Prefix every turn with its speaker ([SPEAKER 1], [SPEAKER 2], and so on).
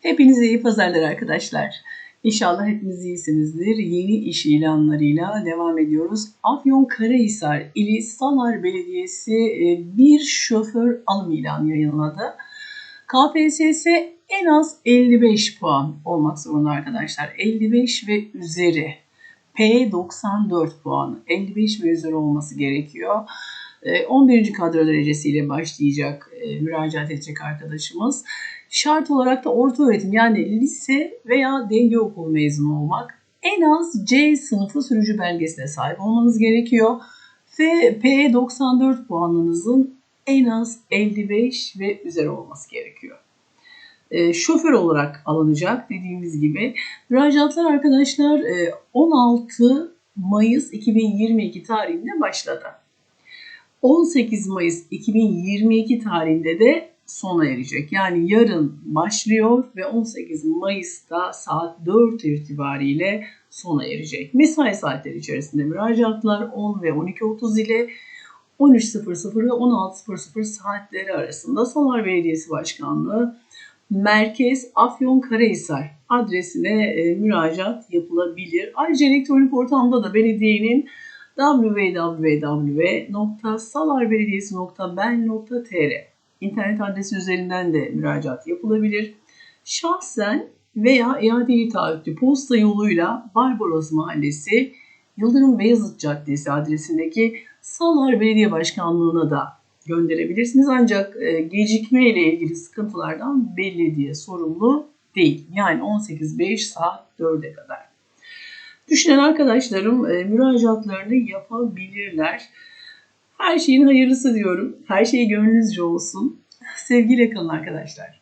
[SPEAKER 1] Hepinize iyi pazarlar arkadaşlar. İnşallah hepiniz iyisinizdir. Yeni iş ilanlarıyla devam ediyoruz. Afyonkarahisar ili Salar Belediyesi e, bir şoför alım ilanı yayınladı. KPSS en az 55 puan olmak zorunda arkadaşlar. 55 ve üzeri. P94 puanı. 55 ve üzeri olması gerekiyor. 11. E, kadro derecesiyle başlayacak, e, müracaat edecek arkadaşımız. Şart olarak da orta öğretim yani lise veya denge okulu mezunu olmak. En az C sınıfı sürücü belgesine sahip olmanız gerekiyor. Ve P94 puanınızın en az 55 ve üzeri olması gerekiyor. E, şoför olarak alınacak dediğimiz gibi. Müracaatlar arkadaşlar 16 Mayıs 2022 tarihinde başladı. 18 Mayıs 2022 tarihinde de sona erecek. Yani yarın başlıyor ve 18 Mayıs'ta saat 4 itibariyle sona erecek. Mesai saatleri içerisinde müracaatlar 10 ve 12.30 ile 13.00 ve 16.00 saatleri arasında Solar Belediyesi Başkanlığı Merkez Afyonkarahisar adresine e, müracaat yapılabilir. Ayrıca elektronik ortamda da belediyenin www.salarbelediyesi.ben.tr internet adresi üzerinden de müracaat yapılabilir. Şahsen veya iadeli taahhütlü posta yoluyla Barbaros Mahallesi Yıldırım Beyazıt Caddesi adresindeki Salar Belediye Başkanlığı'na da gönderebilirsiniz. Ancak e, gecikme ile ilgili sıkıntılardan belediye sorumlu değil. Yani 18.05 saat 4'e kadar. Düşünen arkadaşlarım e, müracaatlarını yapabilirler. Her şeyin hayırlısı diyorum. Her şey gönlünüzce olsun. Sevgiyle kalın arkadaşlar.